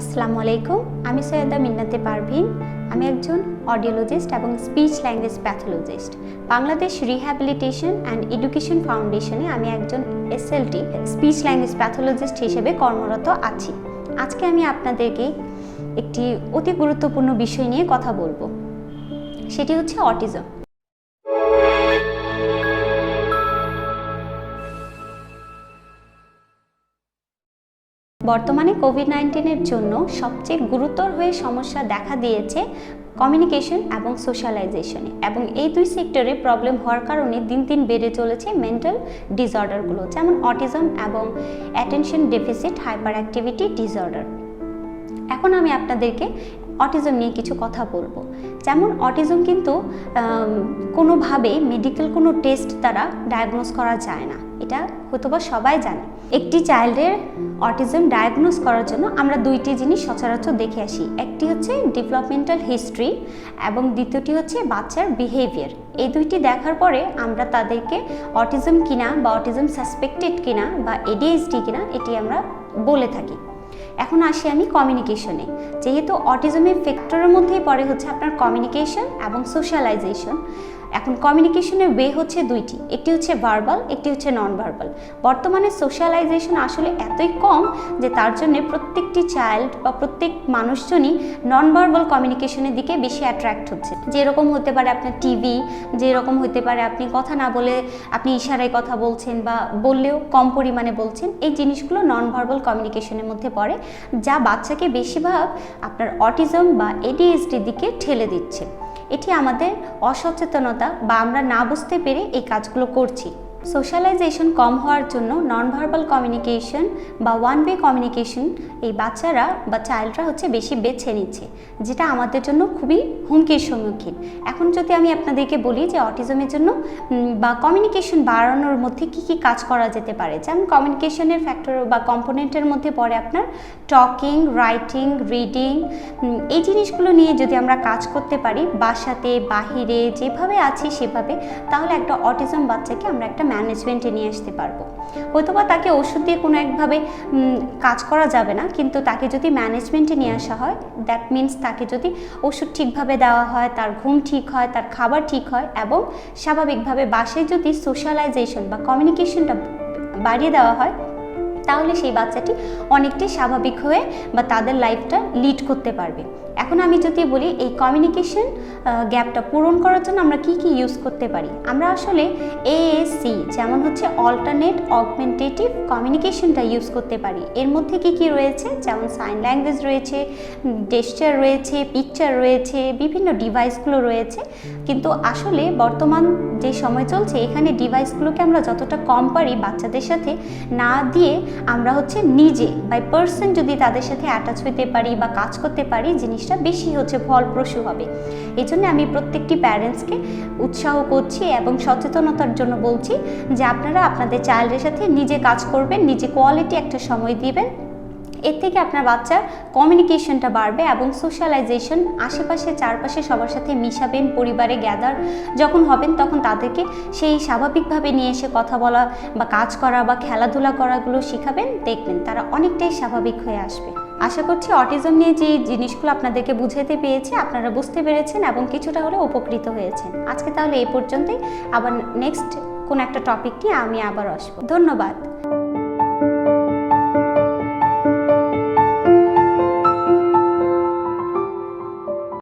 আসসালামু আলাইকুম, আমি সৈয়দা মিন্নাতে পারভিন। আমি একজন অডিওলজিস্ট এবং speech language pathologist Bangladesh rehabilitation and education ফাউন্ডেশনে আমি একজন এসএলটি স্পিচ ল্যাঙ্গুয়েজ প্যাথোলজিস্ট হিসেবে কর্মরত আছি। আজকে আমি আপনাদেরকে একটি অতি গুরুত্বপূর্ণ বিষয় নিয়ে কথা বলব। সেটি হচ্ছে অটিজম বর্তমানে কোভিড নাইন্টিনের জন্য সবচেয়ে গুরুতর হয়ে সমস্যা দেখা দিয়েছে কমিউনিকেশন এবং সোশ্যালাইজেশনে এবং এই দুই সেক্টরে প্রবলেম হওয়ার কারণে দিন দিন বেড়ে চলেছে মেন্টাল ডিসঅর্ডারগুলো যেমন অটিজম এবং attention deficit hyper activity disorder এখন আমি আপনাদেরকে অটিজম নিয়ে কিছু কথা বলব। যেমন অটিজম কিন্তু কোনোভাবে মেডিকেল কোনো টেস্ট দ্বারা ডায়াগনোস করা যায় না। এটা হয়তোবা সবাই জানে। একটি চাইল্ডের অটিজম ডায়াগনোস করার জন্য আমরা দুইটি জিনিস সচরাচর দেখে আসি। একটি হচ্ছে ডেভেলপমেন্টাল হিস্ট্রি এবং দ্বিতীয়টি হচ্ছে বাচ্চার বিহেভিয়ার এই দুইটি দেখার পরে আমরা তাদেরকে অটিজম কিনা বা অটিজম সাসপেক্টেড কিনা বা এডিএসডি কিনা, এটি আমরা বলে থাকি। এখন আসি আমি কমিউনিকেশনে যেহেতু অটিজমের ফ্যাক্টরের মধ্যেই পড়ে হচ্ছে আপনার কমিউনিকেশন এবং সোশ্যালাইজেশন এখন কমিউনিকেশনের ওয়ে হচ্ছে দুইটি, একটি হচ্ছে ভার্বাল একটি হচ্ছে নন ভার্বাল বর্তমানে সোশ্যালাইজেশন আসলে এতই কম যে তার জন্য প্রত্যেকটি চাইল্ড বা প্রত্যেক মানুষজনই নন ভার্বাল কমিউনিকেশনের দিকে বেশি অ্যাট্রাক্ট হচ্ছে। যেরকম হতে পারে আপনার টিভি যেরকম হতে পারে আপনি কথা না বলে আপনি ইশারায় কথা বলছেন বা বললেও কম পরিমাণে বলছেন, এই জিনিসগুলো নন ভার্বাল কমিউনিকেশনের মধ্যে পড়ে, যা বাচ্চাকে বেশিরভাগ আপনার অটিজম বা এডিএসডির দিকে ঠেলে দিচ্ছে। এটি আমাদের অসচেতনতা বা আমরা না বুঝতে পেরে এই কাজগুলো করছি। সোশ্যালাইজেশন কম হওয়ার জন্য নন ভার্বাল কমিউনিকেশন বা ওয়ান ওয়ে কমিউনিকেশন এই বাচ্চারা বা চাইল্ডরা হচ্ছে বেশি বেছে নিচ্ছে, যেটা আমাদের জন্য খুবই হুমকির সম্মুখীন। এখন যদি আমি আপনাদেরকে বলি যে অটিজমের জন্য বা কমিউনিকেশন বাড়ানোর মধ্যে কি কি কাজ করা যেতে পারে, যেমন কমিউনিকেশনের ফ্যাক্টর বা কম্পোনেন্টের মধ্যে পড়ে আপনার টকিং রাইটিং রিডিং এই জিনিসগুলো নিয়ে যদি আমরা কাজ করতে পারি, বাসাতে, বাহিরে, যেভাবে আছি সেভাবে, তাহলে একটা অটিজম বাচ্চাকে আমরা একটা ম্যানেজমেন্টে নিয়ে আসতে পারব। হয়তোবা তাকে ওষুধ দিয়ে কোনো একভাবে কাজ করা যাবে না, কিন্তু তাকে যদি ম্যানেজমেন্টে নিয়ে আসা হয় দ্যাট মিন্স তাকে যদি ওষুধ ঠিকভাবে দেওয়া হয়, তার ঘুম ঠিক হয়, তার খাবার ঠিক হয় এবং স্বাভাবিকভাবে বাসায় যদি সোশ্যালাইজেশন বা কমিউনিকেশনটা বাড়িয়ে দেওয়া হয় তাহলে সেই বাচ্চাটি অনেকটাই স্বাভাবিক হয়ে বা তাদের লাইফটা লিড করতে পারবে। এখন আমি যদি বলি, এই কমিউনিকেশন গ্যাপটা পূরণ করার জন্য আমরা কি কি ইউজ করতে পারি? আমরা আসলে এএসসি যেমন হচ্ছে অল্টারনেট অগমেন্টেটিভ কমিউনিকেশনটা ইউজ করতে পারি। এর মধ্যে কি কি রয়েছে? যেমন সাইন ল্যাঙ্গুয়েজ রয়েছে ডেস্টার রয়েছে পিকচার রয়েছে, বিভিন্ন ডিভাইসগুলো রয়েছে। কিন্তু আসলে বর্তমান যে সময় চলছে, এখানে ডিভাইসগুলোকে আমরা যতটা কম পারি বাচ্চাদের সাথে না দিয়ে আমরা হচ্ছে নিজে বাই পার্সন যদি তাদের সাথে অ্যাটাচ হতে পারি বা কাজ করতে পারি, জিনিসটা বেশি হচ্ছে ফলপ্রসূ হবে। এই জন্য আমি প্রত্যেকটি প্যারেন্টসকে উৎসাহ করছি এবং সচেতনতার জন্য বলছি যে আপনারা আপনাদের চাইল্ডের সাথে নিজে কাজ করবেন, নিজে কোয়ালিটি একটা সময় দিবেন। এর থেকে আপনার বাচ্চার কমিউনিকেশনটা বাড়বে এবং সোশ্যালাইজেশন আশেপাশে, চারপাশে সবার সাথে মিশাবেন, পরিবারে গ্যাদার যখন হবেন তখন তাদেরকে সেই স্বাভাবিকভাবে নিয়ে এসে কথা বলা বা কাজ করা বা খেলাধুলা করাগুলো শেখাবেন, দেখবেন তারা অনেকটাই স্বাভাবিক হয়ে আসবে। আশা করছি অটিজম নিয়ে যে জিনিসগুলো আপনাদেরকে বুঝাতে পেরেছি, আপনারা বুঝতে পেরেছেন এবং কিছুটা হলে উপকৃত হয়েছেন। আজকে তাহলে এই পর্যন্তই। আবার নেক্সট কোন একটা টপিক নিয়ে আমি আবার আসব। ধন্যবাদ।